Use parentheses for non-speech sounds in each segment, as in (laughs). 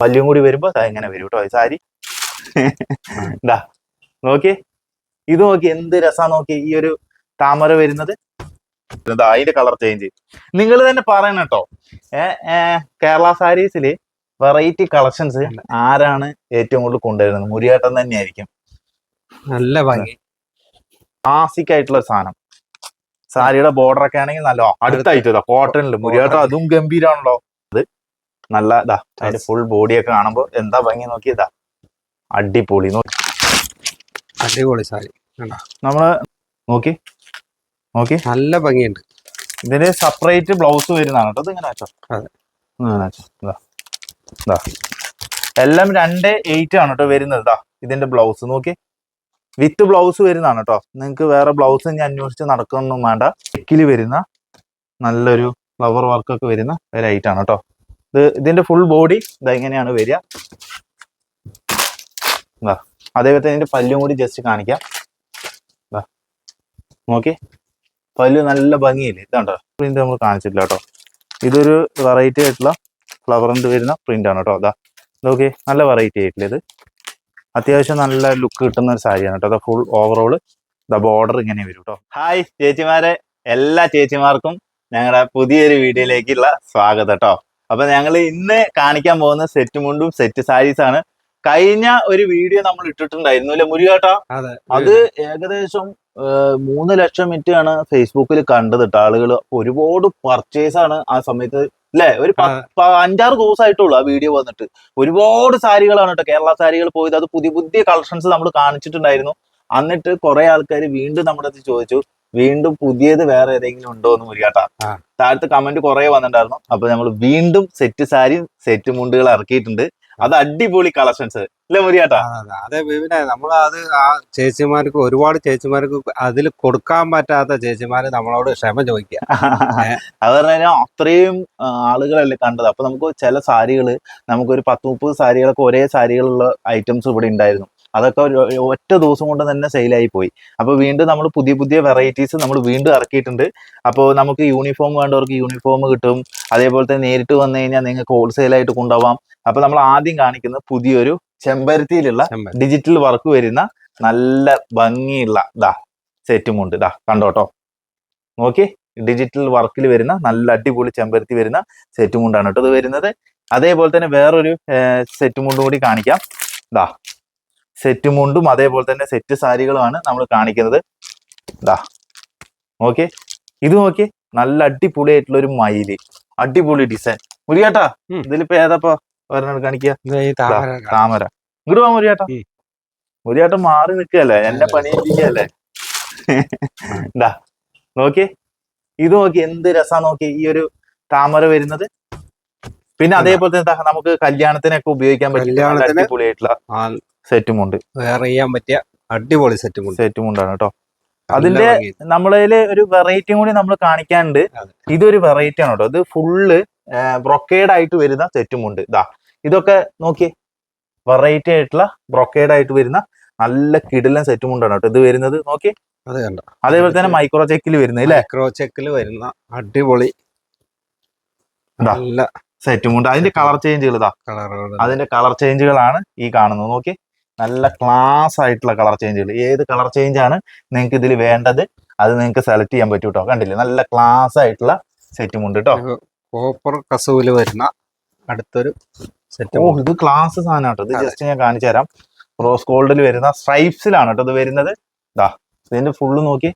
പല്ലും കൂടി വരുമ്പോ ദാ ഇങ്ങനെ വരും കേട്ടോ ഈ സാരി. (laughs) ഇതാ നോക്കി ഇത് നോക്കി എന്ത് രസാ നോക്കി ഈ ഒരു താമര വരുന്നത്. അതിന്റെ കളർ ചേഞ്ച് നിങ്ങൾ തന്നെ പറയണം കേട്ടോ കേരള സാരീസിൽ വെറൈറ്റി കളക്ഷൻസ് ആരാണ് ഏറ്റവും കൂടുതൽ കൊണ്ടുവരുന്നത്? മുരിയാട്ടം തന്നെയായിരിക്കും. നല്ല ഭംഗി. ക്ലാസിക് ആയിട്ടുള്ള സാധനം. സാരിയുടെ ബോർഡർ ഒക്കെ ആണെങ്കിൽ നല്ല അടുത്തായിട്ട് കോട്ടണിൽ മുരിയാട്ടം അതും ഗംഭീരാണല്ലോ. നല്ല ഇതാ അതിന്റെ ഫുൾ ബോഡിയൊക്കെ കാണുമ്പോ എന്താ ഭംഗി നോക്കിയതാ? അടിപൊളി. നോക്കി അടിപൊളി സാരി? നമ്മൾ നോക്കി നോക്കി. നല്ല ഭംഗിയുണ്ട്. ഇതിന് സെപ്പറേറ്റ് ബ്ലൗസ് വരുന്നതാണ് കേട്ടോ. ഇങ്ങനെ വെച്ചോ. അതെ. ഇങ്ങനെ വെച്ചോ. ഇതാ ഇതാ. എല്ലാം രണ്ട് എയ്റ്റ് ആണ് കേട്ടോ വരുന്നത് ഇതാ ഇതിന്റെ ബ്ലൗസ് നോക്കി. വിത്ത് ബ്ലൗസ് വരുന്നതാണ് കേട്ടോ. നിങ്ങൾക്ക് വേറെ ബ്ലൗസ് ഞാൻ അന്വേഷിച്ച് നടക്കണമെന്നും വേണ്ട. ചെക്കിൽ വരുന്ന നല്ലൊരു ഫ്ലവർ വർക്കൊക്കെ വരുന്ന ഒരു ഐറ്റാണ് കേട്ടോ ഇത് ഇതിന്റെ ഫുൾ ബോഡി ഇതാ ഇങ്ങനെയാണ് വരിക. അതേപോലെ തന്നെ പല്ലും കൂടി ജസ്റ്റ് കാണിക്കാം. നോക്കി. പല്ല് നല്ല ഭംഗിയില്ലേ? ഇതാണ്ടോ? പ്രിന്റ് നമ്മൾ കാണിച്ചിട്ടില്ല കേട്ടോ. ഇതൊരു വെറൈറ്റി ആയിട്ടുള്ള ഫ്ലവർ ഫ്ലവറിന്റെ വരുന്ന പ്രിന്റ് ആണ് കേട്ടോ. അതാ നോക്കി. നല്ല വെറൈറ്റി ആയിട്ടില്ല ഇത്. അത്യാവശ്യം നല്ല ലുക്ക് കിട്ടുന്ന ഒരു സാരിയാണ് കേട്ടോ. അതാ ഫുൾ ഓവറോൾ ദ ബോർഡർ ഇങ്ങനെ വരും കേട്ടോ. ഹായ് ചേച്ചിമാരെ. എല്ലാ ചേച്ചിമാർക്കും ഞങ്ങളുടെ പുതിയൊരു വീഡിയോയിലേക്കുള്ള സ്വാഗതം കേട്ടോ. അപ്പൊ ഞങ്ങൾ ഇന്ന് കാണിക്കാൻ പോകുന്ന സെറ്റ് മുണ്ടും സെറ്റ് സാരീസ് ആണ്. കഴിഞ്ഞ ഒരു വീഡിയോ നമ്മൾ ഇട്ടിട്ടുണ്ടായിരുന്നു അല്ലെ മുരുകേട്ടാ അതെ. ഏകദേശം മൂന്ന് ലക്ഷം മിനിറ്റ് ആണ് ഫേസ്ബുക്കിൽ കണ്ടത് ആളുകൾ ഒരുപാട് പർച്ചേസ് ആണ് ആ സമയത്ത്. അല്ലെ? ഒരു അഞ്ചാറ് ദിവസമായിട്ടുള്ളൂ ആ വീഡിയോ വന്നിട്ട്. ഒരുപാട് സാരികളാണ് കേട്ടോ കേരള സാരികൾ പോയത്. അത് പുതിയ പുതിയ കളക്ഷൻസ് നമ്മൾ കാണിച്ചിട്ടുണ്ടായിരുന്നു. എന്നിട്ട് കുറെ ആൾക്കാർ വീണ്ടും നമ്മുടെ അടുത്ത് ചോദിച്ചു. വീണ്ടും പുതിയത് വേറെ ഏതെങ്കിലും ഉണ്ടോ എന്ന് മുരിയാട്ടാ. താഴത്ത് കമന്റ് കുറെ വന്നിട്ടുണ്ടായിരുന്നു. അപ്പൊ നമ്മൾ വീണ്ടും സെറ്റ് സാരി സെറ്റ് മുണ്ടുകൾ ഇറക്കിയിട്ടുണ്ട്. അത് അടിപൊളി കളക്ഷൻസ് അല്ലേ മുരിയാട്ടാ? അതെ, വിപിനെ നമ്മൾ അത് ആ ചേച്ചിമാർക്ക് ഒരുപാട് ചേച്ചിമാർക്ക് അതിൽ കൊടുക്കാൻ പറ്റാത്ത ചേച്ചിമാര് നമ്മളോട് ക്ഷമ ചോദിക്കുക (laughs) അത് പറഞ്ഞു കഴിഞ്ഞാൽ അത്രയും ആളുകളല്ലേ കണ്ടത്. അപ്പൊ നമുക്ക് ചില സാരികൾ നമുക്കൊരു പത്ത് മുപ്പത് സാരികളൊക്കെ ഒരേ സാരികളുള്ള ഐറ്റംസ് ഇവിടെ ഉണ്ടായിരുന്നു. അതൊക്കെ ഒരു ഒറ്റ ദിവസം കൊണ്ട് തന്നെ സെയിലായി പോയി. അപ്പോൾ വീണ്ടും നമ്മൾ പുതിയ പുതിയ വെറൈറ്റീസ് നമ്മൾ വീണ്ടും ഇറക്കിയിട്ടുണ്ട്. അപ്പോൾ നമുക്ക് യൂണിഫോം വേണ്ടവർക്ക് യൂണിഫോം കിട്ടും. അതേപോലെ തന്നെ നേരിട്ട് വന്നു കഴിഞ്ഞാൽ നിങ്ങൾക്ക് ഹോൾസെയിൽ ആയിട്ട് കൊണ്ടുപോകാം അപ്പൊ നമ്മൾ ആദ്യം കാണിക്കുന്ന പുതിയൊരു ചെമ്പരത്തിയിലുള്ള ഡിജിറ്റൽ വർക്ക് വരുന്ന നല്ല ഭംഗിയുള്ള ഇതാ സെറ്റും ഉണ്ട്. ഇതാ കണ്ടോട്ടോ. നോക്കി ഡിജിറ്റൽ വർക്കിൽ വരുന്ന നല്ല അടിപൊളി ചെമ്പരത്തി വരുന്ന സെറ്റും കൊണ്ടാണ് കേട്ടോ ഇത് വരുന്നത്. അതേപോലെ തന്നെ വേറൊരു സെറ്റും കൊണ്ടും കൂടി കാണിക്കാം. ഇതാ സെറ്റ് മുണ്ടും അതേപോലെ തന്നെ സെറ്റ് സാരികളുമാണ് നമ്മൾ കാണിക്കുന്നത്. ഇതാ ഓക്കെ ഇത് നോക്കി നല്ല അടിപൊളിയായിട്ടുള്ള ഒരു മയിൽ. അടിപൊളി ഡിസൈൻ മുരിയാട്ടാ. ഇതിലിപ്പോ ഏതാപ്പോ ഒരെണ്ണം കാണിക്കുക താമര ഇങ്ങോട്ട് പോവാ മുരിയാട്ട. മുരിയാട്ടം മാറി നിൽക്കുകയല്ലേ? എന്നെ പണിയിപ്പിക്കുകയല്ലേ ഇതാ നോക്കി ഇത് നോക്കി എന്ത് രസാ നോക്കി ഈ ഒരു താമര വരുന്നത്. പിന്നെ അതാ. അതേപോലെ തന്നെ നമുക്ക് കല്യാണത്തിനൊക്കെ ഉപയോഗിക്കാൻ കല്യാണത്തിന് അടിപൊളിയായിട്ടുള്ള ആ സെറ്റും ഉണ്ട് വേറെ ചെയ്യാൻ പറ്റിയ അടിപൊളി സെറ്റുമുണ്ട്. സെറ്റുമുണ്ടാണ് കേട്ടോ. അതിന്റെ നമ്മളതിൽ നമ്മളതിൽ ഒരു വെറൈറ്റിയും കൂടി നമ്മൾ കാണിക്കാനുണ്ട്. ഇതൊരു വെറൈറ്റി ആണ് കേട്ടോ. ഇത് ഫുള്ള് ബ്രൊക്കേഡ് ആയിട്ട് വരുന്ന സെറ്റുമുണ്ട്. ഇതാ ഇതൊക്കെ നോക്കിയേ. വെറൈറ്റി ആയിട്ടുള്ള ബ്രൊക്കേഡ് ആയിട്ട് വരുന്ന നല്ല കിടിലൻ സെറ്റും ഉണ്ടാണ് കേട്ടോ. ഇത് വരുന്നത് നോക്കിയേ. അതേപോലെ തന്നെ മൈക്രോ ചെക്കിൽ വരുന്നത് അല്ലേ മൈക്രോ ചെക്കിൽ വരുന്ന അടിപൊളി. നല്ല സെറ്റുമുണ്ട്. അതിന്റെ കളർ ചേഞ്ചുകൾ ഇതാ അതിന്റെ കളർ ചേഞ്ചുകളാണ് ഈ കാണുന്നത്. നോക്കി നല്ല ക്ലാസ് ആയിട്ടുള്ള കളർ ചേഞ്ചുകൾ ഏത് കളർ ചേഞ്ച് ആണ് നിങ്ങൾക്ക് ഇതിൽ വേണ്ടത്? അത് നിങ്ങൾക്ക് സെലക്ട് ചെയ്യാൻ പറ്റും കേട്ടോ കണ്ടില്ലേ? നല്ല ക്ലാസ് ആയിട്ടുള്ള സെറ്റും ഉണ്ട് കേട്ടോ കോപ്പർ കസൂൽ വരുന്ന അടുത്തൊരു സെറ്റ് ഓ ഇത് ക്ലാസ് സാധനം കേട്ടോ ഇത്. ജസ്റ്റ് ഞാൻ കാണിച്ചു തരാം. റോസ് ഗോൾഡിൽ വരുന്ന സ്ട്രൈപ്സിലാണ് കേട്ടോ ഇത് വരുന്നത്. ദാ ഇതിന്റെ ഫുള്ള് നോക്കി.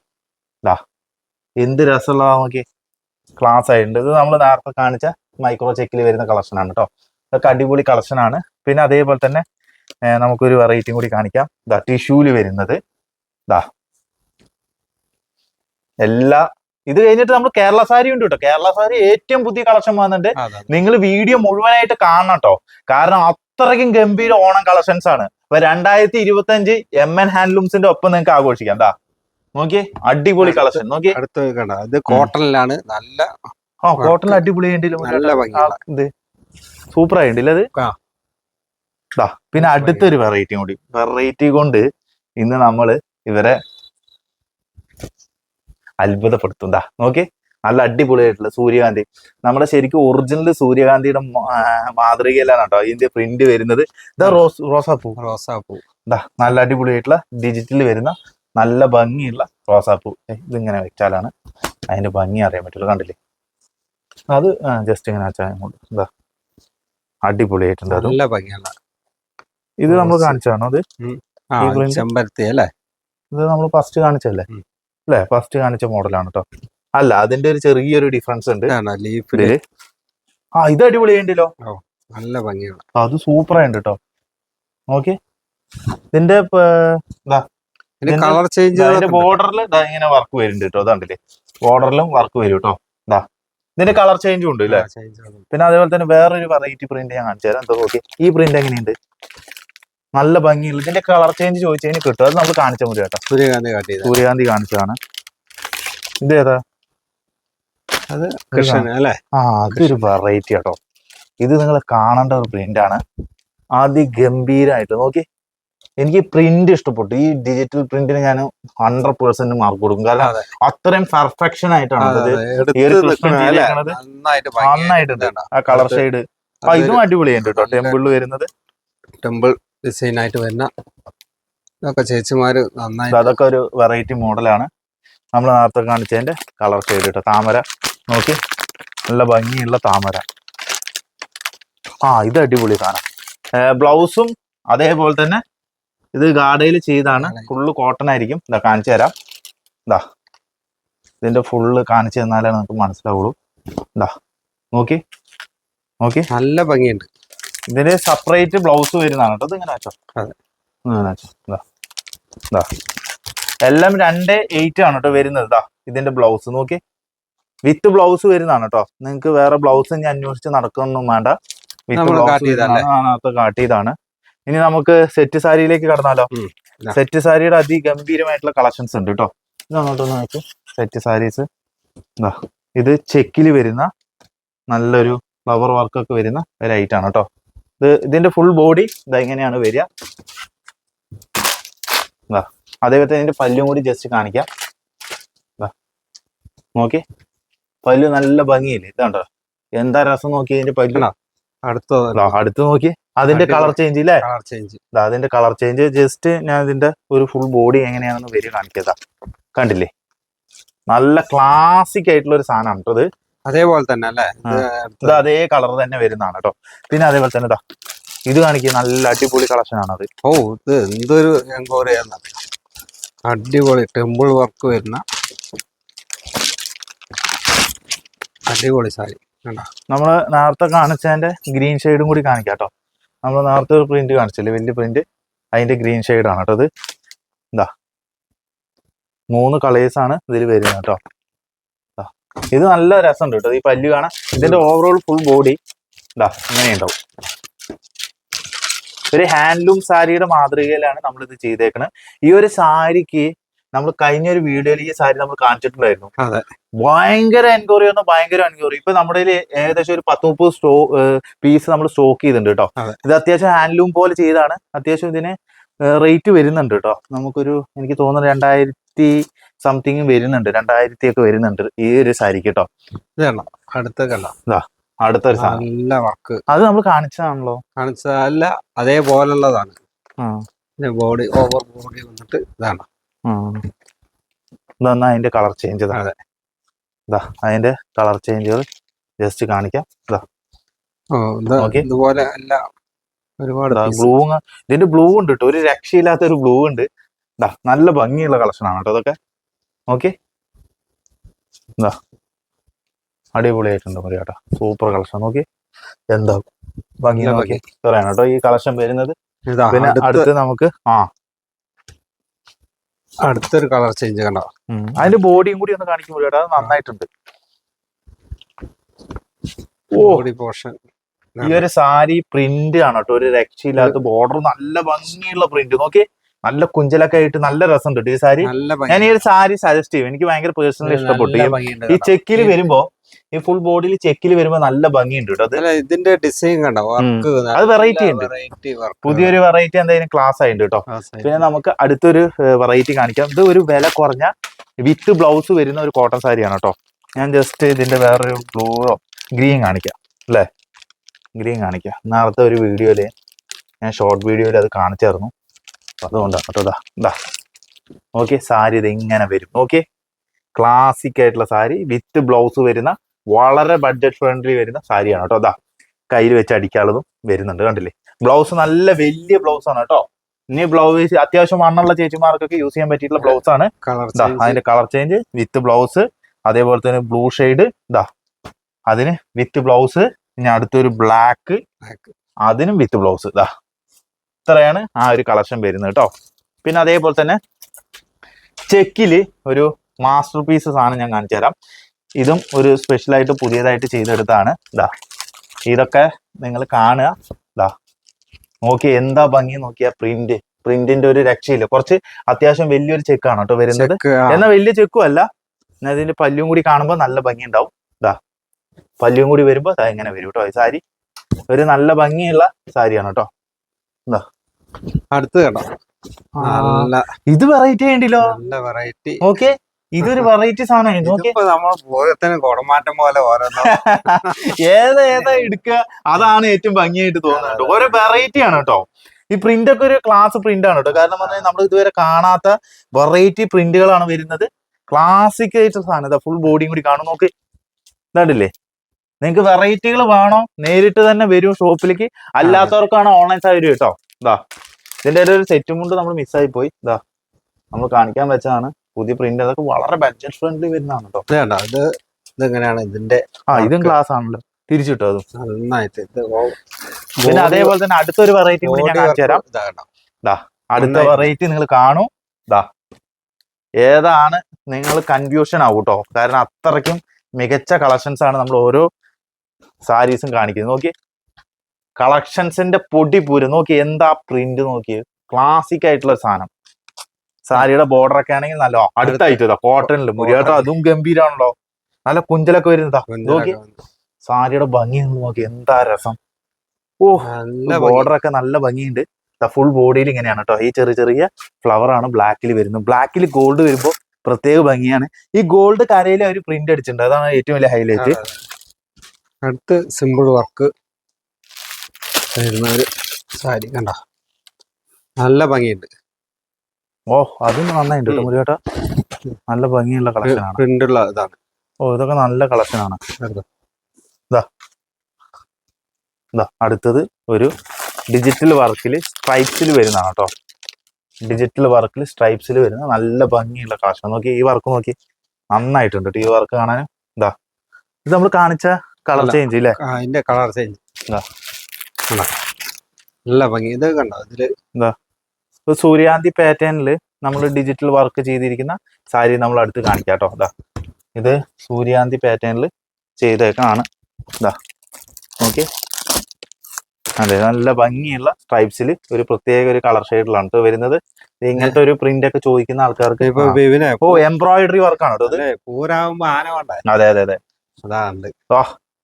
ദാ എന്ത് രസമുള്ളതാ നോക്കി. ക്ലാസ് ആയിട്ടുണ്ട്. ഇത് നമ്മൾ നേരത്തെ കാണിച്ച മൈക്രോ ചെക്കിൽ വരുന്ന കളക്ഷൻ ആണ് കേട്ടോ ഇതൊക്കെ അടിപൊളി കളക്ഷൻ ആണ്. പിന്നെ അതേപോലെ തന്നെ നമുക്കൊരു വെറൈറ്റിയും കൂടി കാണിക്കാം. ദാ ടിഷ്യൂൽ വരുന്നത്. ദാ. എല്ലാ ഇത് കഴിഞ്ഞിട്ട് നമ്മൾ കേരള സാരി ഉണ്ട് കേട്ടോ കേരള സാരി ഏറ്റവും പുതിയ കളക്ഷൻ വന്നിട്ടുണ്ട്. നിങ്ങൾ വീഡിയോ മുഴുവനായിട്ട് കാണണം കേട്ടോ കാരണം അത്രയ്ക്കും ഗംഭീര ഓണം കളക്ഷൻസ് ആണ്. അപ്പൊ രണ്ടായിരത്തി ഇരുപത്തി അഞ്ച് എം എൻ ഹാൻഡ്ലൂംസിന്റെ ഒപ്പം നിങ്ങൾക്ക് ആഘോഷിക്കാം. ദാ നോക്കിയേ അടിപൊളി കളക്ഷൻ നോക്കി അടുത്ത് കണ്ട? ഇത് കോട്ടണിലാണ്. നല്ല ആ കോട്ടൺ അടിപൊളി നല്ല സൂപ്പർ ആയിട്ടുണ്ട് അത്? ദാ, പിന്നെ അടുത്തൊരു വെറൈറ്റി കൂടി. വെറൈറ്റി കൊണ്ട് ഇന്ന് നമ്മൾ ഇവരെ അത്ഭുതപ്പെടുത്തും. ദാ നോക്കി. നല്ല അടിപൊളിയായിട്ടുള്ള സൂര്യകാന്തി. നമ്മുടെ ശരിക്കും ഒറിജിനൽ സൂര്യകാന്തിയുടെ മാതൃകയിലാണ് കേട്ടോ ഇതിന്റെ പ്രിന്റ് വരുന്നത്. ഇതാ റോസ് റോസാപ്പൂ. റോസാപ്പൂ. ഇതാ നല്ല അടിപൊളിയായിട്ടുള്ള ഡിജിറ്റൽ വരുന്ന നല്ല ഭംഗിയുള്ള റോസാപ്പൂ. ഇതിങ്ങനെ വെച്ചാലാണ് അതിന്റെ ഭംഗി അറിയാൻ പറ്റുള്ളൂ. കണ്ടില്ലേ? അത് ജസ്റ്റ് ഇങ്ങനെ വെച്ചാൽ ഇതാ അടിപൊളിയായിട്ടുണ്ട്. അത് നല്ല ഭംഗിയുള്ള ഇത് നമ്മൾ. കാണിച്ചാണോ അത്? ചെമ്പരത്തി അല്ലേ? ഇത് നമ്മൾ ഫസ്റ്റ് കാണിച്ചല്ലേ അല്ലെ? ഫസ്റ്റ് കാണിച്ച മോഡലാണ് കേട്ടോ അല്ല അതിന്റെ ഒരു ചെറിയൊരു ഡിഫറൻസ് ഉണ്ട്. ലീഫിൽ ആ ഇത് അടിപൊളിയുണ്ടല്ലോ നല്ല ഭംഗിയാണ്. അത് സൂപ്പർ ആയിട്ട് കേട്ടോ ഓക്കെ ഇതിന്റെ ഇതിന് ഇതിന്റെ- കളർ ചേഞ്ച് ബോർഡറിൽ ഇങ്ങനെ വർക്ക് വരുന്നുണ്ട് കേട്ടോ അതാണ്ടില്ലേ ബോർഡറിലും വർക്ക് വരും കേട്ടോ ഇതാ ഇതിന്റെ കളർ ചേഞ്ചും ഉണ്ട് അല്ലേ പിന്നെ അതേപോലെ തന്നെ വേറൊരു വെറൈറ്റി പ്രിന്റ് ഞാൻ കാണിച്ചു തരാം എന്താ നോക്കി. ഈ പ്രിന്റ് എങ്ങനെയുണ്ട്? നല്ല ഭംഗിയുള്ള ഇതിന്റെ കളർ ചേഞ്ച് ചോദിച്ചു കഴിഞ്ഞാൽ കിട്ടും. അത് നമ്മൾ കാണിച്ചാൽ മതി കേട്ടോ. സൂര്യകാന്തി കാട്ടി സൂര്യകാന്തി കാണിച്ചതാണ്. ഇത് ഏതാ? അത് കൃഷ്ണൻ അല്ലേ? ആ അതൊരു വെറൈറ്റി കേട്ടോ. ഇത് നിങ്ങൾ കാണേണ്ട ഒരു പ്രിന്റ് ആണ്. അതിഗംഭീരമായിട്ട് നോക്കി. എനിക്ക് പ്രിന്റ് ഇഷ്ടപ്പെട്ടു. ഈ ഡിജിറ്റൽ പ്രിന്റിന് ഞാൻ ഹൺഡ്രഡ് പേഴ്സെന്റ് മാർക്ക് കൊടുക്കും. കാരണം അത്രയും പെർഫെക്ഷൻ ആയിട്ടാണ് നന്നായിട്ടുണ്ട് ആ കളർ ഷെയ്ഡ് ആ ഇതും അടിപൊളിയായിട്ട് കേട്ടോ. ടെമ്പിളിൽ വരുന്നത്. ടെമ്പിൾ ഡിസൈൻ ആയിട്ട് വരുന്ന ഇതൊക്കെ ചേച്ചിമാര് നന്നായി അതൊക്കെ ഒരു വെറൈറ്റി മോഡലാണ് നമ്മൾ നേരത്തെ കാണിച്ചതിന്റെ കളർ ഷെയ്ഡ് കേട്ടോ താമര നോക്കി. നല്ല ഭംഗിയുള്ള താമര. ആ ഇത് അടിപൊളി സാധനം. ബ്ലൗസും അതേപോലെ തന്നെ ഇത് ഗാഡയിൽ ചെയ്താണ്. ഫുള്ള് കോട്ടൺ ആയിരിക്കും. ഇതാ കാണിച്ചു തരാം. ഇതാ. ഇതിന്റെ ഫുള്ള് കാണിച്ചു തന്നാലേ നമുക്ക് മനസ്സിലാവുള്ളൂ. ഇതാ. നോക്കി. നോക്കി. നല്ല ഭംഗിയുണ്ട്. ഇതിന് സെപ്പറേറ്റ് ബ്ലൗസ് വരുന്നതാണ് കേട്ടോ. ഇങ്ങനെ വെച്ചോ. അതെ. ഇങ്ങനെ വെച്ചോ. ഇതാ. ഇതാ. എല്ലാം രണ്ട് എയ്റ്റ് ആണ് കേട്ടോ വരുന്നത്. ഇതാ. ഇതിന്റെ ബ്ലൗസ് നോക്കി. വിത്ത് ബ്ലൗസ് വരുന്നതാണ് കേട്ടോ. നിങ്ങൾക്ക് വേറെ ബ്ലൗസ് ഞാൻ അന്വേഷിച്ച് നടക്കണമെന്നും വേണ്ട. With blouse? അതിനകത്ത് കാട്ടിയതാണ് ഇനി നമുക്ക് സെറ്റ് സാരിയിലേക്ക് കടന്നാലോ? സെറ്റ് സാരിയുടെ അതിഗംഭീരമായിട്ടുള്ള കളക്ഷൻസ് ഉണ്ട് കേട്ടോ. നോക്ക്. സെറ്റ് സാരീസ് ഇതാ. ഇത് ചെക്കിൽ വരുന്ന നല്ലൊരു ഫ്ലവർ വർക്ക് ഒക്കെ വരുന്ന ഒരു ഐറ്റാണ് കേട്ടോ. ഇത് ഇതിന്റെ ഫുൾ ബോഡി ഇതാ ഇങ്ങനെയാണ് വരിക. അതേപോലെ തന്നെ ഇതിന്റെ പല്ലും കൂടി ജസ്റ്റ് കാണിക്കാം. നോക്കി. പല്ല് നല്ല ഭംഗിയില്ലേ? ഇതാണ്ടോ? എന്താ രസം നോക്കി ഇതിന്റെ പല്ല്? അടുത്തോ അടുത്ത നോക്കി. അതിന്റെ കളർ ചേഞ്ച് ഇല്ലേ? കളർ ചേഞ്ച് അതിന്റെ കളർ ചേഞ്ച് ജസ്റ്റ് ഞാൻ ഇതിന്റെ ഒരു ഫുൾ ബോഡി എങ്ങനെയാണെന്ന് വരി കാണിക്കതാ കണ്ടില്ലേ? നല്ല ക്ലാസിക് ആയിട്ടുള്ള ഒരു സാധനമാണ് കേട്ടോ ഇത്. അതേപോലെ തന്നെ അല്ലേ ഇത് അതേ കളർ തന്നെ വരുന്നതാണ് കേട്ടോ പിന്നെ അതേപോലെ തന്നെ ഇതാ ഇത് കാണിക്കുക നല്ല അടിപൊളി കളക്ഷൻ ആണ് അത്. ഓ ഇത് എന്തൊരു എൻക്വയറിയാന്ന് അടിപൊളി ടെമ്പിൾ വർക്ക് വരുന്ന അടിപൊളി സാരി. നമ്മൾ നേരത്തെ കാണിച്ചതിന്റെ ഗ്രീൻ ഷെയ്ഡും കൂടി കാണിക്കാം കേട്ടോ നമ്മൾ നേരത്തെ ഒരു പ്രിന്റ് കാണിച്ചില്ലേ? വലിയ പ്രിന്റ്. അതിന്റെ ഗ്രീൻ ഷെയ്ഡാണ് കേട്ടോ ഇത്. എന്താ മൂന്ന് കളേഴ്സ് ആണ് ഇതിൽ വരുന്നത് കേട്ടോ. ഇത് നല്ല രസമുണ്ട് കേട്ടോ. ഈ പല്ല് കാണാൻ ഇതിന്റെ ഓവറോൾ ഫുൾ ബോഡി ഇതാ ഇങ്ങനെ ഉണ്ടാവും. ഒരു ഹാൻഡ്ലൂം സാരിയുടെ മാതൃകയിലാണ് നമ്മൾ ഇത് ചെയ്തേക്കുന്നത് ഈ ഒരു സാരിക്ക് നമ്മൾ കഴിഞ്ഞ ഒരു വീഡിയോയിൽ ഈ സാരി നമ്മൾ കാണിച്ചിട്ടുണ്ടായിരുന്നു. ഭയങ്കര എൻക്വയറി വന്നു ഭയങ്കര എൻക്വയറി ഇപ്പൊ നമ്മുടെ ഏകദേശം ഒരു പത്ത് മുപ്പത് സ്റ്റോ പീസ് നമ്മൾ സ്റ്റോക്ക് ചെയ്തിട്ടുണ്ട് കേട്ടോ. ഇത് അത്യാവശ്യം ഹാൻഡ്ലൂം പോലെ ചെയ്താണ്. അത്യാവശ്യം ഇതിന് റേറ്റ് വരുന്നുണ്ട് കേട്ടോ. നമുക്കൊരു എനിക്ക് തോന്നുന്നു രണ്ടായിരത്തി സംതിങ് വരുന്നുണ്ട്. രണ്ടായിരത്തി ഒക്കെ വരുന്നുണ്ട് ഈ ഒരു സാരി കേട്ടോ ഇത് കണ്ടോ? അടുത്ത കണ്ടോ? അടുത്തൊരു സാധനം. നല്ല വർക്ക്. അത് നമ്മൾ കാണിച്ചതാണല്ലോ. കാണിച്ചതല്ല അതേപോലുള്ളതാണ്. ബോഡി ഓവർ ബോഡി വന്നിട്ട് ഇതാണ്. ഇതെന്നാ അതിന്റെ കളർ ചേഞ്ച് അതെ. ഇതാ അതിന്റെ കളർ ചേഞ്ചുകൾ ജസ്റ്റ് കാണിക്കാം. ഇതാ. ഇതുപോലെ ഒരുപാട്. ബ്ലൂ ഇതിന്റെ ബ്ലൂ ഉണ്ട് കേട്ടോ ഒരു രക്ഷയില്ലാത്ത ഒരു ബ്ലൂ ഉണ്ട്. ഇതാ നല്ല ഭംഗിയുള്ള കളക്ഷനാണ് ആണ് കേട്ടോ അതൊക്കെ. ഓക്കെ എന്താ അടിപൊളിയായിട്ടുണ്ട് മതി കേട്ടോ സൂപ്പർ കളക്ഷൻ നോക്കി. എന്താ ഭംഗി നോക്കി. കേട്ടോ ഈ കളക്ഷൻ വരുന്നത്. പിന്നെ അടുത്ത നമുക്ക് ആ. അടുത്തൊരു കളർ ചേഞ്ച് കണ്ടോ. അതിന്റെ ബോഡിയും കൂടി ഒന്ന് കാണിക്കുമ്പോൾ കേട്ടോ അത് നന്നായിട്ടുണ്ട്. ബോഡി പോർഷൻ ഈ ഒരു സാരി പ്രിന്റ് ആണ് കേട്ടോ. ഒരു രക്ഷയില്ലാത്ത ബോർഡർ നല്ല ഭംഗിയുള്ള പ്രിന്റ് നോക്കി. നല്ല കുഞ്ചലൊക്കെ ആയിട്ട് നല്ല രസമുണ്ട്. ഈ സാരി ഞാൻ ഈ ഒരു സാരി സജസ്റ്റ് ചെയ്യും. എനിക്ക് ഭയങ്കര പേഴ്സണലി ഇഷ്ടപ്പെട്ടു. ഈ-. ചെക്കിൽ വരുമ്പോ ഈ ഫുൾ ബോഡിയിൽ ചെക്കിൽ വരുമ്പോ നല്ല ഭംഗിയുണ്ട് കേട്ടോ ഇതിന്റെ ഡിസൈൻ കണ്ടോ? അത് വെറൈറ്റി ഉണ്ട്. പുതിയൊരു വെറൈറ്റി എന്തായാലും ക്ലാസ് ആയിട്ടുണ്ട് കേട്ടോ. പിന്നെ നമുക്ക് അടുത്തൊരു വെറൈറ്റി കാണിക്കാം. ഇത് ഒരു വില കുറഞ്ഞ വിത്ത് ബ്ലൗസ് വരുന്ന ഒരു കോട്ടൺ സാരിയാണ് കേട്ടോ. ഞാൻ ജസ്റ്റ് ഇതിന്റെ വേറൊരു ബ്ലൂറോ ഗ്രീൻ കാണിക്കാം. അല്ലേ? ഗ്രീൻ കാണിക്കാം. നേരത്തെ ഒരു വീഡിയോയിൽ ഞാൻ ഷോർട്ട് വീഡിയോയിൽ അത് കാണിച്ചായിരുന്നു. അപ്പൊ അതാ ഇതാ ഓക്കെ സാരി ഇത് ഇങ്ങനെ വരും. ഓക്കെ ക്ലാസിക് ആയിട്ടുള്ള സാരി വിത്ത് ബ്ലൗസ് വരുന്ന വളരെ ബഡ്ജറ്റ് ഫ്രണ്ട്ലി വരുന്ന സാരിയാണ് കേട്ടോ അതാ കയ്യിൽ വെച്ച് അടിക്കാനുള്ളതും വരുന്നുണ്ട് കണ്ടില്ലേ? ബ്ലൗസ് നല്ല വലിയ ബ്ലൗസ് ആണ് കേട്ടോ. ഇനി ബ്ലൗസ് അത്യാവശ്യം മണ്ണുള്ള ചേച്ചിമാർക്കൊക്കെ യൂസ് ചെയ്യാൻ പറ്റിയിട്ടുള്ള ബ്ലൗസ് ആണ്. അതിന്റെ കളർ ചേഞ്ച് വിത്ത് ബ്ലൗസ് അതേപോലെ തന്നെ ബ്ലൂ ഷെയ്ഡ് ഇതാ അതിന് വിത്ത് ബ്ലൗസ് ഇനി അടുത്തൊരു ബ്ലാക്ക് അതിനും വിത്ത് ബ്ലൗസ് ഇതാ ഇത്രയാണ് ആ ഒരു കളക്ഷൻ വരുന്നത് കേട്ടോ. പിന്നെ അതേപോലെ തന്നെ ചെക്കിൽ ഒരു മാസ്റ്റർ പീസ് സാധനം ഞാൻ കാണിച്ചു തരാം. ഇതും ഒരു സ്പെഷ്യലായിട്ട് പുതിയതായിട്ട് ചെയ്തെടുത്താണ് ഇതാ ഇതൊക്കെ നിങ്ങൾ കാണുക. ഇതാ നോക്കി എന്താ ഭംഗി നോക്കിയ പ്രിന്റ് പ്രിന്റിന്റെ ഒരു രക്ഷയില്ല. കുറച്ച് അത്യാവശ്യം വലിയൊരു ചെക്കാണ് കേട്ടോ വരുന്നത്. എന്നാൽ വലിയ ചെക്കും അല്ല. അതിന്റെ പല്ലും കൂടി കാണുമ്പോൾ നല്ല ഭംഗി ഉണ്ടാവും ഇതാ പല്ലും കൂടി വരുമ്പോ ദാ ഇങ്ങനെ വരും കേട്ടോ ഈ സാരി. ഒരു നല്ല ഭംഗിയുള്ള സാരിയാണ് കേട്ടോ. അടുത്ത് കേട്ടോ. നല്ല ഇത് വെറൈറ്റി ഉണ്ടല്ലോ നല്ല വെറൈറ്റി ഓക്കെ ഇതൊരു വെറൈറ്റി പോയത്തിന് കുടമാറ്റം പോലെ (laughs) ഏതാ ഏതാ എടുക്കുക? അതാണ് ഏറ്റവും ഭംഗിയായിട്ട് തോന്നുന്നത്. ഓരോ വെറൈറ്റി ആണ് കേട്ടോ. ഈ പ്രിന്റ് ഒക്കെ ഒരു ക്ലാസ് പ്രിന്റ് ആണ് കേട്ടോ. കാരണം പറഞ്ഞാൽ നമ്മൾ ഇതുവരെ കാണാത്ത വെറൈറ്റി പ്രിന്റുകളാണ് വരുന്നത്. ക്ലാസിക് ആയിട്ടുള്ള സാധനം. ഫുൾ ബോഡിയും കൂടി കാണും. നോക്ക്. ഇതാണ്ടില്ലേ? നിങ്ങൾക്ക് വെറൈറ്റികൾ വേണോ? നേരിട്ട് തന്നെ വരും ഷോപ്പിലേക്ക് അല്ലാത്തവർക്കാണ് ഓൺലൈൻ സാഹചര്യം കേട്ടോ. ഇതാ. ഇതിന്റെ ഒരു സെറ്റും കൊണ്ട് നമ്മൾ മിസ്സായി പോയി. ഇതാ നമ്മൾ കാണിക്കാൻ വെച്ചതാണ്. പുതിയ പ്രിന്റ് അതൊക്കെ വളരെ ബഡ്ജറ്റ് ഫ്രണ്ട്ലി വരുന്നതാണ് കേട്ടോ ഇത് ഇതെങ്ങനെയാണ്? ഇതിന്റെ ആ ഇതും ഗ്ലാസ് ക്ലാസ് ആണല്ലോ തിരിച്ചിട്ടോ അതും. നന്നായിട്ട് പിന്നെ അതേപോലെ തന്നെ അടുത്തൊരു വെറൈറ്റി കൂടി ഞാൻ കാണിച്ചു തരാം. കണ്ടോ. അടുത്ത വെറൈറ്റി നിങ്ങൾ കാണൂ. ദാ ഏതാണ് നിങ്ങൾ കൺഫ്യൂഷൻ ആവും കേട്ടോ കാരണം അത്രയ്ക്കും മികച്ച കളക്ഷൻസ് ആണ് നമ്മൾ ഓരോ സാരീസും കാണിക്കുന്നത്. നോക്കി കളക്ഷൻസിന്റെ പൊടി പൂരം. നോക്കി എന്താ പ്രിന്റ് നോക്കി ക്ലാസിക് ആയിട്ടുള്ള സാധനം. സാരിയുടെ ബോർഡർ ഒക്കെ ആണെങ്കിൽ നല്ല അടുത്തായിട്ട് കോട്ടണിൽ മുരിയാട്ടോ അതും ഗംഭീരാണല്ലോ. നല്ല കുഞ്ചലൊക്കെ വരുന്നതാ. നോക്കി സാരിയുടെ ഭംഗി നോക്കി എന്താ രസം. ഓ. ബോർഡർ ഒക്കെ നല്ല ഭംഗിയുണ്ട്. ഫുൾ ബോഡിയിൽ ഇങ്ങനെയാണ് കേട്ടോ. ഈ ചെറിയ ചെറിയ ഫ്ലവർ ആണ് ബ്ലാക്കിൽ വരുന്നത്. ബ്ലാക്കിൽ ഗോൾഡ് വരുമ്പോൾ പ്രത്യേക ഭംഗിയാണ്. ഈ ഗോൾഡ് കരയിൽ ഒരു പ്രിന്റ് അടിച്ചിട്ടുണ്ട്. അതാണ് ഏറ്റവും വലിയ ഹൈലൈറ്റ്. അടുത്ത് സിമ്പിൾ വർക്ക് വരുന്ന ഒരു സാരി കണ്ടോ? നല്ല ഭംഗിയുണ്ട്. ഓ അതും നന്നായിട്ട് കേട്ടോ ഉം. നല്ല ഭംഗിയുള്ള കളക്ഷനാണ് പ്രിന്റുള്ള പ്രിന്റ് ഉള്ള ഇതാണ്. ഓ ഇതൊക്കെ നല്ല കളക്ഷനാണ്? ഇതാ അടുത്തത് ഒരു ഡിജിറ്റൽ വർക്കിൽ സ്ട്രൈപ്സിൽ വരുന്നതാണ് കേട്ടോ ഡിജിറ്റൽ വർക്കിൽ സ്ട്രൈപ്സിൽ വരുന്ന നല്ല ഭംഗിയുള്ള കളക്ഷൻ. നോക്കി ഈ വർക്ക് നോക്കി. നന്നായിട്ടുണ്ട് കേട്ടോ ഈ വർക്ക് കാണാനും. ഇതാ ഇത് നമ്മൾ കാണിച്ച കളർ ചേഞ്ച് ഇല്ലേ? അതിന്റെ കളർ ചേഞ്ച്. ഇതാ. നല്ല ഭംഗി. ഇത് കണ്ടോ? ഇതിൽ ഇപ്പൊ സൂര്യാന്തി പാറ്റേണിൽ നമ്മൾ ഡിജിറ്റൽ വർക്ക് ചെയ്തിരിക്കുന്ന സാരി നമ്മൾ അടുത്ത് കാണിക്കാം കേട്ടോ ഇതാ. ഇത് സൂര്യാന്തി പാറ്റേണിൽ ചെയ്തേക്കാണ് ഇതാ. ഓക്കെ അതെ നല്ല ഭംഗിയുള്ള സ്ട്രൈപ്സിൽ ഒരു പ്രത്യേക ഒരു കളർ ഷെയ്ഡിലാണ് കേട്ടോ വരുന്നത്. ഇങ്ങനത്തെ ഒരു പ്രിന്റ് ഒക്കെ ചോദിക്കുന്ന ആൾക്കാർക്ക്. ഓ എംബ്രോയിഡറി വർക്കാണ് കേട്ടോ അതെ അതെ അതെ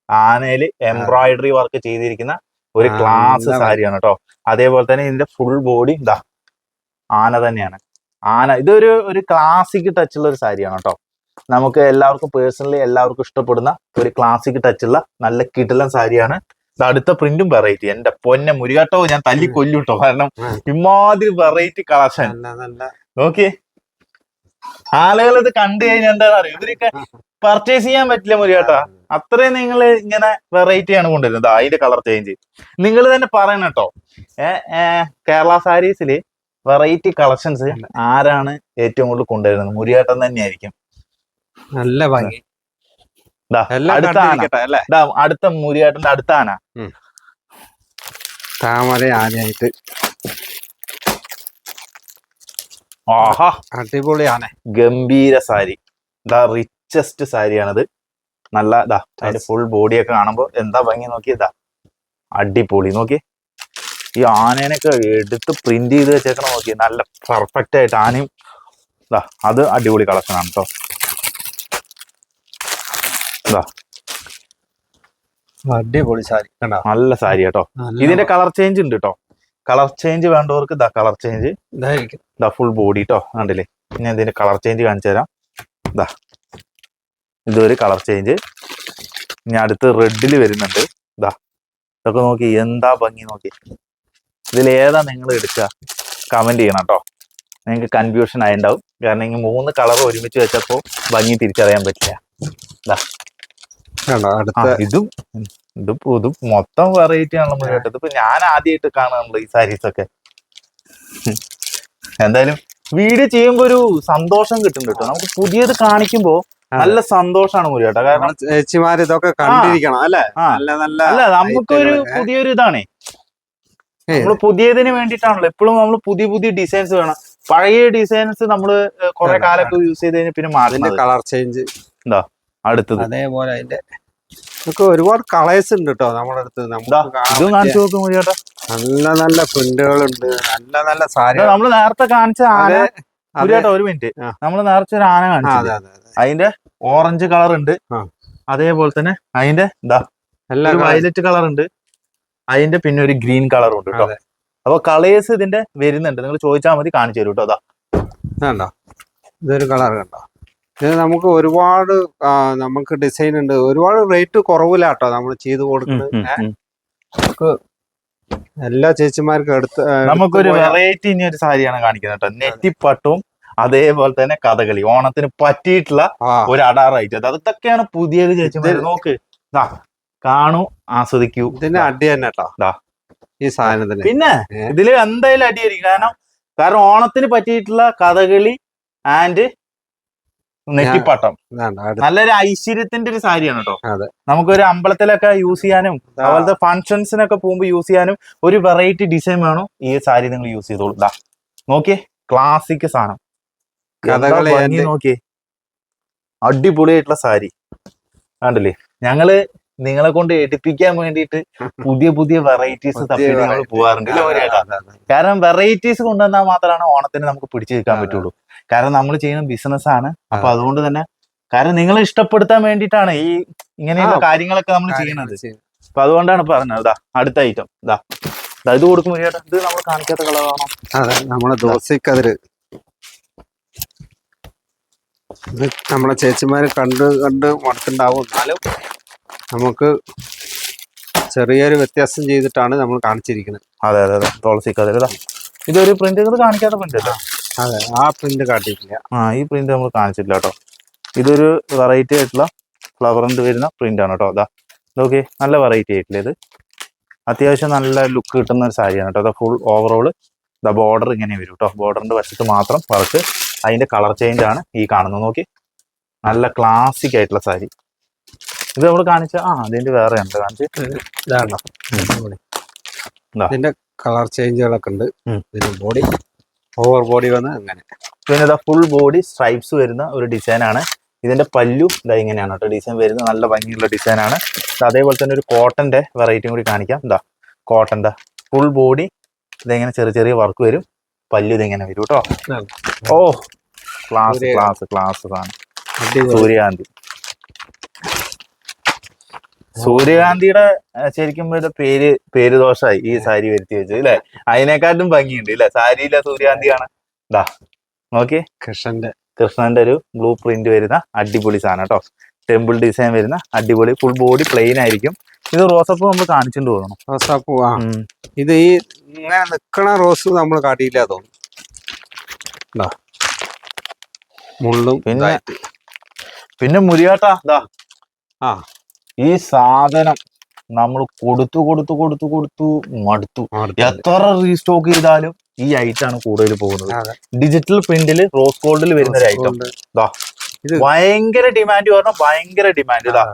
ആനയിൽ എംബ്രോയിഡറി വർക്ക് ചെയ്തിരിക്കുന്ന ഒരു ക്ലാസ് സാരിയാണ് കേട്ടോ അതേപോലെ തന്നെ ഇതിന്റെ ഫുൾ ബോഡി ഇതാ ആന തന്നെയാണ്. ആന ഇതൊരു ഒരു ക്ലാസിക് ടച്ച് ഉള്ള ഒരു സാരിയാണ് കേട്ടോ നമുക്ക് എല്ലാവർക്കും പേഴ്സണലി എല്ലാവർക്കും ഇഷ്ടപ്പെടുന്ന ഒരു ക്ലാസിക് ടച്ച് ഉള്ള നല്ല കിടലൻ സാരിയാണ്. ഇത് അടുത്ത പ്രിന്റും വെറൈറ്റി എന്റെ പൊന്നെ മുരുകാട്ടോ ഞാൻ തല്ലി കൊല്ലും കേട്ടോ കാരണം ഇമാതിരി വെറൈറ്റി കളക്ഷൻ നോക്കിയേ. ആളുകൾ ഇത് കണ്ടു കഴിഞ്ഞാൽ എന്താ അറിയോ? ഇവരൊക്കെ പർച്ചേസ് ചെയ്യാൻ പറ്റില്ല മുരുകാട്ടാ അത്രയും നിങ്ങൾ ഇങ്ങനെ വെറൈറ്റി ആണ് കൊണ്ടുവരുന്നത്. അതിന്റെ കളർ ചേഞ്ച് നിങ്ങൾ തന്നെ പറയണം കേട്ടോ. കേരള സാരീസിൽ വെറൈറ്റി കളക്ഷൻസ് ആരാണ് ഏറ്റവും കൂടുതൽ കൊണ്ടുവരുന്നത്? മുരിയാട്ടം തന്നെയായിരിക്കും. നല്ല ഭംഗി. അടുത്ത ആന. അടുത്ത മുരിയാട്ടന്റെ അടുത്ത ആന. താമര ആനയായിട്ട്. ആഹാ. അടിപൊളി ആന. ഗംഭീര സാരി. The richest സാരിയാണിത്. നല്ല ഇതാ അതിന്റെ ഫുൾ ബോഡിയൊക്കെ കാണുമ്പോ എന്താ ഭംഗി നോക്കി ഇതാ. അടിപൊളി. നോക്കി ഈ ആനേനൊക്കെ എടുത്ത് പ്രിന്റ് ചെയ്ത് വെച്ചേക്കണ നോക്കി നല്ല പെർഫെക്റ്റ് ആയിട്ട് ആനയും ഇതാ അത് അടിപൊളി കളക്ഷൻ ആണ് കേട്ടോ അടിപൊളി സാരി നല്ല സാരി കേട്ടോ ഇതിന്റെ കളർ. ചേഞ്ച് ഉണ്ട് കേട്ടോ കളർ ചേഞ്ച് വേണ്ടവർക്ക് ഇതാ കളർ ചേഞ്ച് ഇതാ ഫുൾ ബോഡി കേട്ടോ കണ്ടില്ലേ? ഞാൻ ഇതിന്റെ കളർ ചേഞ്ച് കാണിച്ചു തരാം. ദാ ഇതൊരു കളർ ചേഞ്ച്. ഇനി അടുത്ത് റെഡിൽ വരുന്നുണ്ട്. ഇതാ ഇതൊക്കെ നോക്കി എന്താ ഭംഗി നോക്കി. ഇതിലേതാ ഏതാ നിങ്ങൾ എടുക്കുക? കമന്റ് ചെയ്യണം കേട്ടോ നിങ്ങൾക്ക് കൺഫ്യൂഷൻ ആയിണ്ടാവും. കാരണം ഈ മൂന്ന് കളർ ഒരുമിച്ച് വെച്ചപ്പോൾ ഭംഗി തിരിച്ചറിയാൻ പറ്റില്ല. ഇതും ഇത് ഇതും മൊത്തം വെറൈറ്റി ആണല്ലോ കേട്ടത്. ഇപ്പൊ ഞാൻ ആദ്യമായിട്ട് കാണുന്നുണ്ട് ഈ സാരീസ് ഒക്കെ. എന്തായാലും വീഡിയോ ചെയ്യുമ്പോ ഒരു സന്തോഷം കിട്ടുന്നുണ്ട് കേട്ടോ നമുക്ക് പുതിയത് കാണിക്കുമ്പോ നല്ല സന്തോഷമാണ് മുരി കേട്ടോ. കാരണം ചേച്ചിമാർ ഇതൊക്കെ കണ്ടിരിക്കണം അല്ലെ? നല്ല നല്ല അല്ല നമുക്കൊരു പുതിയൊരു ഇതാണേ. നമ്മൾ നമ്മൾ പുതിയതിന് വേണ്ടിയിട്ടാണല്ലോ. എപ്പോഴും നമ്മൾ പുതിയ പുതിയ ഡിസൈൻസ് വേണം. പഴയ ഡിസൈൻസ് നമ്മൾ കുറെ കാലൊക്കെ യൂസ് ചെയ്ത് കഴിഞ്ഞാൽ പിന്നെ മാറി കളർ ചേഞ്ച് എന്താ അടുത്തത്. അതേപോലെ അതിന്റെ നമുക്ക് ഒരുപാട് കളേഴ്സ് ഉണ്ട് കേട്ടോ നമ്മുടെ അടുത്ത്. ഇതാ, പറ്റിയ കാണിച്ചു നോക്കും ചേട്ടാ നല്ല നല്ല പ്രിന്റുകൾ ഉണ്ട് നല്ല നല്ല സാരി നമ്മൾ നേരത്തെ കാണിച്ച ആന മുരി ഒരു മിനിറ്റ്. നമ്മൾ നേരത്തെ ഒരു ആന കാണിച്ചു അതെ അതെ അതെ. അതിന്റെ ഓറഞ്ച് കളർ ഉണ്ട് അതേപോലെ തന്നെ അതിന്റെ എന്താ എല്ലാ വയലറ്റ് കളർ ഉണ്ട് അതിന്റെ പിന്നെ ഒരു ഗ്രീൻ കളർ ഉണ്ട് കേട്ടോ. അപ്പൊ കളേഴ്സ് ഇതിന്റെ വരുന്നുണ്ട്. നിങ്ങൾ ചോദിച്ചാൽ മതി കാണിച്ചു തരും കേട്ടോ അതാ ഇതൊരു കളർ കണ്ടോ? ഇത് നമുക്ക് ഒരുപാട് നമുക്ക് ഡിസൈൻ ഉണ്ട്. ഒരുപാട് റേറ്റ് കുറവില്ല കേട്ടോ നമ്മൾ ചെയ്ത് കൊടുക്കുന്നത്. ഉം. എല്ലാ ചേച്ചിമാർക്കും എടുത്ത് നമുക്കൊരു വെറൈറ്റി ഇനി ഒരു സാരിയാണ് കാണിക്കുന്നത് കേട്ടോ. നെറ്റിപ്പട്ടും അതേപോലെ തന്നെ കഥകളി. ഓണത്തിന് പറ്റിയിട്ടുള്ള ഒരു അടാറായിട്ട് അത് അതൊക്കെയാണ് പുതിയ ചേച്ചിമാർ നോക്ക്. ദാ കാണൂ ആസ്വദിക്കൂ. ഇതിന്റെ അടി തന്നെ കേട്ടോ. ദാ. ഈ സാധനത്തിന്. പിന്നെ ഇതിൽ ഇതിൽ എന്തായാലും അടിയായിരിക്കും. കാരണം കാരണം ഓണത്തിന് പറ്റിയിട്ടുള്ള കഥകളി ആൻഡ് നെറ്റിപ്പട്ടം. നല്ലൊരു ഐശ്വര്യത്തിന്റെ ഒരു സാരിയാണ് കേട്ടോ. നമുക്കൊരു അമ്പലത്തിലൊക്കെ യൂസ് ചെയ്യാനും അതുപോലത്തെ ഫംഗ്ഷൻസിനൊക്കെ പോകുമ്പോൾ യൂസ് ചെയ്യാനും ഒരു വെറൈറ്റി ഡിസൈൻ വേണം ഈ സാരി നിങ്ങൾ യൂസ് ചെയ്തോളൂ. നോക്കിയേ ക്ലാസിക് സാധനം. നോക്കിയേ. അടിപൊളിയായിട്ടുള്ള സാരി. കണ്ടില്ലേ? ഞങ്ങൾ നിങ്ങളെ കൊണ്ട് എടുപ്പിക്കാൻ വേണ്ടിയിട്ട് പുതിയ പുതിയ വെറൈറ്റീസ് തപ്പിട്ട് തപ്പി ഞങ്ങൾ. കാരണം വെറൈറ്റീസ് കൊണ്ടുവന്നാൽ മാത്രമാണ് ഓണത്തിന് നമുക്ക് പിടിച്ചു നിൽക്കാൻ പറ്റുള്ളൂ. കാരണം നമ്മൾ ചെയ്യുന്ന ബിസിനസ് ആണ്. അപ്പൊ അതുകൊണ്ട് തന്നെ കാരണം നിങ്ങൾ ഇഷ്ടപ്പെടുത്താൻ വേണ്ടിയിട്ടാണ് ഈ ഇങ്ങനെയുള്ള കാര്യങ്ങളൊക്കെ നമ്മൾ ചെയ്യുന്നത്. അപ്പൊ അതുകൊണ്ടാണ് പറഞ്ഞത്. ഇതാ അടുത്ത ഐറ്റം ഇതാ ഇത് കൊടുക്കും ചേട്ടാ ഇത് നമ്മൾ കാണിക്കാത്ത കളറാണോ അതെ നമ്മളെ ദോശക്കതിര്. നമ്മളെ ചേച്ചിമാര് കണ്ട് കണ്ട് മടുത്തുണ്ടാവും. എന്നാലും നമുക്ക് ചെറിയൊരു വ്യത്യാസം ചെയ്തിട്ടാണ് നമ്മൾ കാണിച്ചിരിക്കുന്നത്. അതെ അതെ അതെ. തുളസി ഇതാ ഇതൊരു പ്രിന്റ് ഇത് കാണിക്കാത്ത പ്രിന്റ് കേട്ടോ അതെ ആ പ്രിന്റ് കാട്ടിയിട്ടില്ല. ആ ഈ പ്രിന്റ് നമ്മൾ കാണിച്ചിട്ടില്ല കേട്ടോ. ഇതൊരു വെറൈറ്റി ആയിട്ടുള്ള ഫ്ലവറിന്റെ വരുന്ന പ്രിന്റ് ആണ് കേട്ടോ. അതാ നോക്കി നല്ല വെറൈറ്റി ആയിട്ടില്ല ഇത്. അത്യാവശ്യം നല്ല ലുക്ക് കിട്ടുന്ന ഒരു സാരിയാണ് കേട്ടോ. അതാ ഫുൾ ഓവറോൾ ദ ബോർഡർ ഇങ്ങനെ വരും കേട്ടോ. ബോർഡറിന്റെ വശത്ത് മാത്രം വർക്ക്. അതിന്റെ കളർ ചേഞ്ച് ആണ് ഈ കാണുന്നത്. നോക്കി നല്ല ക്ലാസിക് ആയിട്ടുള്ള സാരി. ഇത് നമ്മൾ കാണിച്ച ആ അതിന്റെ വേറെ ഉണ്ട് കാണിച്ച്? കളർ ചേഞ്ചുകളൊക്കെ ഉണ്ട്. ഇതിന്റെ ബോഡി ഓവർ ബോഡി വന്ന് അങ്ങനെ. പിന്നെ ഇതാ ഫുൾ ബോഡി സ്ട്രൈപ്സ് വരുന്ന ഒരു ഡിസൈൻ ആണ്. ഇതിന്റെ പല്ലു ഇതാ ഇങ്ങനെയാണ് കേട്ടോ. ഡിസൈൻ വരുന്നത് നല്ല ഭംഗിയുള്ള ഡിസൈൻ ആണ്. അതേപോലെ തന്നെ ഒരു കോട്ടന്റെ വെറൈറ്റിയും കൂടി കാണിക്കാം. ഇതാ കോട്ടന്റെ ഫുൾ ബോഡി ഇതെങ്ങനെ ചെറിയ ചെറിയ വർക്ക് വരും. പല്ലു ഇതിങ്ങനെ വരും കേട്ടോ. ഓ ക്ലാസ് ക്ലാസ് ക്ലാസ് ആണ്. സൂര്യകാന്തി സൂര്യകാന്തിയുടെ ശരിക്കും പേര് പേര് ദോഷമായി ഈ സാരി വരുത്തി വെച്ചത് അല്ലെ അതിനെക്കാട്ടും ഭംഗിയുണ്ട് ഇല്ലെ? സാരിയിലെ സൂര്യകാന്തിയാണ്. ഇതാ നോക്കി. കൃഷ്ണന്റെ. കൃഷ്ണന്റെ ഒരു ബ്ലൂ പ്രിന്റ് വരുന്ന അടിപൊളി സാധനം കേട്ടോ. ടെമ്പിൾ ഡിസൈൻ വരുന്ന അടിപൊളി ഫുൾ ബോഡി പ്ലെയിൻ ആയിരിക്കും. ഇത് റോസപ്പ് നമ്മൾ കാണിച്ചിട്ട് തോന്നണം റോസാപ്പൂ ആ. ഇത് ഈ ഇങ്ങനെ നിക്കണ റോസ് നമ്മൾ കാട്ടിയില്ല തോന്നുന്നു. മുള്ളും പിന്നെ പിന്നെ മുരിയാട്ടാ ഇതാ ആ. ഈ സാധനം നമ്മൾ കൊടുത്തു കൊടുത്തു കൊടുത്തു കൊടുത്തു മടുത്തു. എത്ര റീസ്റ്റോക്ക് ചെയ്താലും ഈ ഐറ്റം ആണ് കൂടുതൽ പോകുന്നത്. ഡിജിറ്റൽ പ്രിന്റിൽ റോസ് ഗോൾഡിൽ വരുന്ന ഒരു ഐറ്റം. ഇത് ഭയങ്കര ഡിമാൻഡ് പറഞ്ഞാൽ ഭയങ്കര ഡിമാൻഡ് ഇതാ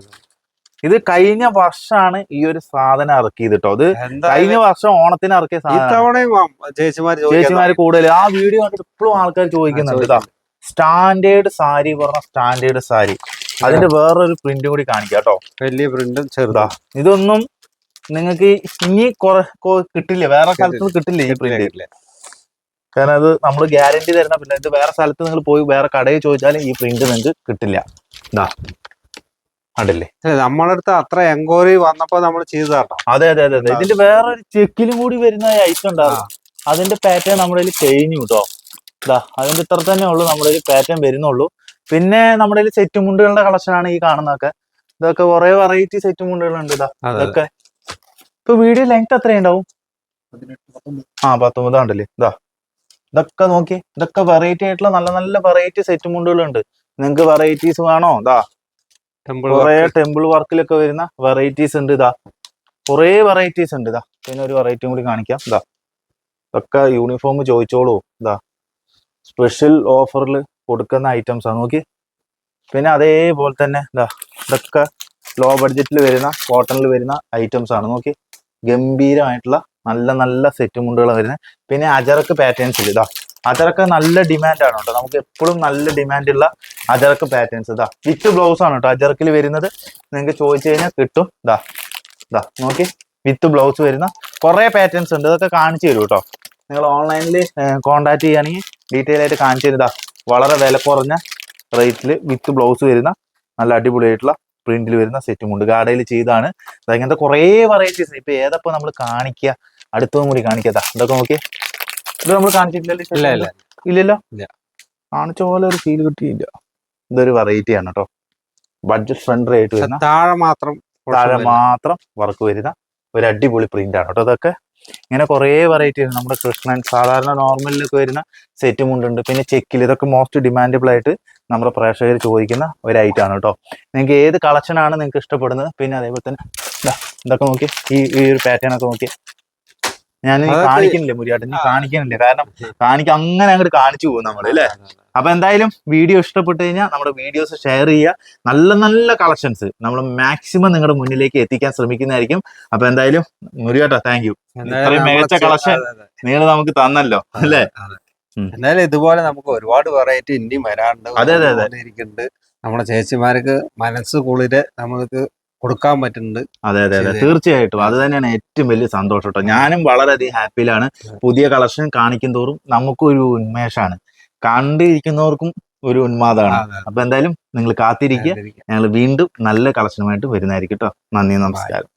ഇത് കഴിഞ്ഞ വർഷമാണ് ഈ ഒരു സാധനം ഇറക്കിയത് കേട്ടോ. അത് കഴിഞ്ഞ വർഷം ഓണത്തിന് ഇറക്കിയ സാധനം ചേച്ചിമാര് ചേച്ചിമാര് കൂടുതൽ ആ വീഡിയോ കണ്ടിട്ട് ഇപ്പോഴും ആൾക്കാർ ചോദിക്കുന്നുണ്ട്. ഇതാ സ്റ്റാൻഡേർഡ് സാരി പറഞ്ഞ സ്റ്റാൻഡേർഡ് സാരി. അതിന്റെ വേറൊരു പ്രിന്റും കൂടി കാണിക്കാം കേട്ടോ. വലിയ പ്രിന്റും ചെറുതാ. ഇതൊന്നും നിങ്ങൾക്ക് ഇനി കുറെ കിട്ടില്ല? വേറെ സ്ഥലത്ത് കിട്ടില്ല ഈ പ്രിന്റ്? കാരണം അത് നമ്മൾ ഗ്യാരണ്ടി തരുന്ന പിന്നെ ഇത് വേറെ സ്ഥലത്ത് നിങ്ങൾ പോയി വേറെ കടയിൽ ചോദിച്ചാലും ഈ പ്രിന്റ് നിങ്ങൾക്ക് കിട്ടില്ല. ഇതാ കണ്ടില്ലേ? നമ്മളെ അടുത്ത് അത്ര എൻക്വയറി വന്നപ്പോ നമ്മൾ ചെയ്തതാട്ടോ. അതെ അതെ അതെ അതെ. ഇതിന്റെ വേറൊരു ചെക്കിലും കൂടി വരുന്ന ഐറ്റം ഉണ്ടാവും അതിന്റെ പാറ്റേൺ നമ്മുടെ കയ്യിൽ കഴിഞ്ഞു കേട്ടോ. ഇതാ അതിന്റെ ഇത്ര തന്നെ ഉള്ളൂ നമ്മുടെ കയ്യിൽ പാറ്റേൺ വരുന്നുള്ളൂ. പിന്നെ നമ്മുടെ സെറ്റ് മുണ്ടുകളുടെ കളക്ഷനാണ് ഈ കാണുന്നതൊക്കെ. ഇതൊക്കെ കുറെ വെറൈറ്റി സെറ്റ് മുണ്ടുകളുണ്ട് ഇതാ. ഇതൊക്കെ. ഇപ്പൊ വീഡിയോ ലെങ്ത് എത്രയുണ്ടാവും ആ പത്തൊമ്പതാണ്ടല്ലേ ഇതാ. ഇതൊക്കെ നോക്കി ഇതൊക്കെ വെറൈറ്റി ആയിട്ടുള്ള നല്ല നല്ല വെറൈറ്റി സെറ്റ് മുണ്ടുകളുണ്ട്. നിങ്ങൾക്ക് വെറൈറ്റീസ് വേണോ? ഇതാ. കുറെ ടെമ്പിൾ വർക്കിലൊക്കെ വരുന്ന വെറൈറ്റീസ് ഉണ്ട് ഇതാ. കുറെ വെറൈറ്റീസ് ഉണ്ട് ഇതാ. പിന്നെ ഒരു വെറൈറ്റിയും കൂടി കാണിക്കാം. ഇതാ. ഇതൊക്കെ യൂണിഫോം ചോദിച്ചോളൂ. ഇതാ. സ്പെഷ്യൽ ഓഫറിൽ കൊടുക്കുന്ന ഐറ്റംസ് ആണ് നോക്കി. പിന്നെ അതേപോലെ തന്നെ എന്താ ഇതൊക്കെ ലോ ബഡ്ജറ്റിൽ വരുന്ന കോട്ടണിൽ വരുന്ന ഐറ്റംസ് ആണ് നോക്കി. ഗംഭീരമായിട്ടുള്ള നല്ല നല്ല സെറ്റ് മുണ്ടുകൾ വരുന്നത്. പിന്നെ അജറക്ക് പാറ്റേൺസ് ഇതാ അജറക്ക് നല്ല ഡിമാൻഡ് ആണ് കേട്ടോ. നമുക്ക് എപ്പോഴും നല്ല ഡിമാൻഡുള്ള അജറക്ക് പാറ്റേൺസ് ഇതാ വിത്ത് ബ്ലൗസ് ആണ് കേട്ടോ അജറക്കിൽ വരുന്നത്. നിങ്ങൾക്ക് ചോദിച്ചു കഴിഞ്ഞാൽ കിട്ടും ഇതാ ഇതാ നോക്കി. വിത്ത് ബ്ലൗസ് വരുന്ന കുറേ പാറ്റേൺസ് ഉണ്ട്. ഇതൊക്കെ കാണിച്ചു തരും കേട്ടോ. നിങ്ങൾ ഓൺലൈനിൽ കോൺടാക്ട് ചെയ്യുകയാണെങ്കിൽ ഡീറ്റെയിൽ ആയിട്ട് കാണിച്ചു തരും ഇതാ വളരെ വില കുറഞ്ഞ റേറ്റിൽ വിത്ത് ബ്ലൗസ് വരുന്ന നല്ല അടിപൊളിയായിട്ടുള്ള പ്രിന്റിൽ വരുന്ന സെറ്റും ഉണ്ട്. ഗാഡയിൽ ചെയ്താണ്. അതങ്ങനത്തെ കുറേ വെറൈറ്റീസ് ഇപ്പൊ ഏതപ്പോ നമ്മൾ കാണിക്കുക അടുത്തതും കൂടി കാണിക്കാതാ ഇതൊക്കെ നോക്കിയേ. ഇത് നമ്മൾ കാണിച്ചിട്ടില്ലല്ലോ ഇല്ല ഇല്ലല്ലോ? ഇല്ല. കാണിച്ച പോലെ ഒരു ഫീൽ കിട്ടിയില്ല. ഇതൊരു വെറൈറ്റി ആണ് കേട്ടോ ബഡ്ജറ്റ് ഫ്രണ്ട്ലി ആയിട്ട് വരുന്ന താഴെ മാത്രം താഴെ മാത്രം വർക്ക് വരുന്ന ഒരു അടിപൊളി പ്രിന്റ് ആണ് കേട്ടോ അതൊക്കെ ഇങ്ങനെ കുറേ വെറൈറ്റി ഉണ്ട്. നമ്മുടെ കൃഷ്ണൻ സാധാരണ നോർമലിലൊക്കെ വരുന്ന സെറ്റ് മുണ്ടുണ്ട് പിന്നെ ചെക്കിൽ ഇതൊക്കെ മോസ്റ്റ് ഡിമാൻഡബിൾ ആയിട്ട് നമ്മുടെ പ്രേക്ഷകർ ചോദിക്കുന്ന ഒരു ഐറ്റം ആണ് കേട്ടോ നിങ്ങൾക്ക് ഏത് കളക്ഷനാണ് നിങ്ങൾക്ക് ഇഷ്ടപ്പെടുന്നത്? പിന്നെ അതേപോലെ തന്നെ ഇതൊക്കെ നോക്കി. ഈ ഈ ഒരു പാറ്റേൺ ഒക്കെ നോക്കി. ഞാൻ കാണിക്കണില്ല മുരിയാട്ടൻ കാണിക്കണില്ല? കാരണം കാണിക്ക അങ്ങനെ അങ്ങോട്ട് കാണിച്ചു പോകും നമ്മൾ അല്ലേ. അപ്പൊ എന്തായാലും വീഡിയോ ഇഷ്ടപ്പെട്ടു കഴിഞ്ഞാൽ നമ്മുടെ വീഡിയോസ് ഷെയർ ചെയ്യുക. നല്ല നല്ല കളക്ഷൻസ് നമ്മൾ മാക്സിമം നിങ്ങളുടെ മുന്നിലേക്ക് എത്തിക്കാൻ ശ്രമിക്കുന്നതായിരിക്കും. അപ്പൊ എന്തായാലും മുരിയാട്ട താങ്ക് യു ഇത്രയും മികച്ച അതെ. നിങ്ങൾ നമുക്ക് തന്നല്ലോ അല്ലേ? എന്നാലും ഇതുപോലെ നമുക്ക് ഒരുപാട് വെറൈറ്റി ഇനിയും വരാണ്ട് അതെ, അതെ, അതെ. നമ്മുടെ ചേച്ചിമാർക്ക് മനസ്സ് കുളിര് നമ്മൾക്ക് കൊടുക്കാൻ പറ്റുന്നുണ്ട്. അതെ അതെ അതെ. തീർച്ചയായിട്ടും. അത് തന്നെയാണ് ഏറ്റവും വലിയ സന്തോഷം കേട്ടോ. ഞാനും വളരെയധികം ഹാപ്പിയിലാണ്. പുതിയ കളക്ഷൻ കാണിക്കും തോറും നമുക്കും ഒരു ഉന്മേഷമാണ് കണ്ടിരിക്കുന്നവർക്കും ഒരു ഉന്മാദമാണ്. അപ്പൊ എന്തായാലും നിങ്ങൾ കാത്തിരിക്കുക. ഞങ്ങൾ വീണ്ടും നല്ല കളക്ഷനുമായിട്ട് വരുന്നതായിരിക്കും കേട്ടോ. നന്ദി നമസ്കാരം.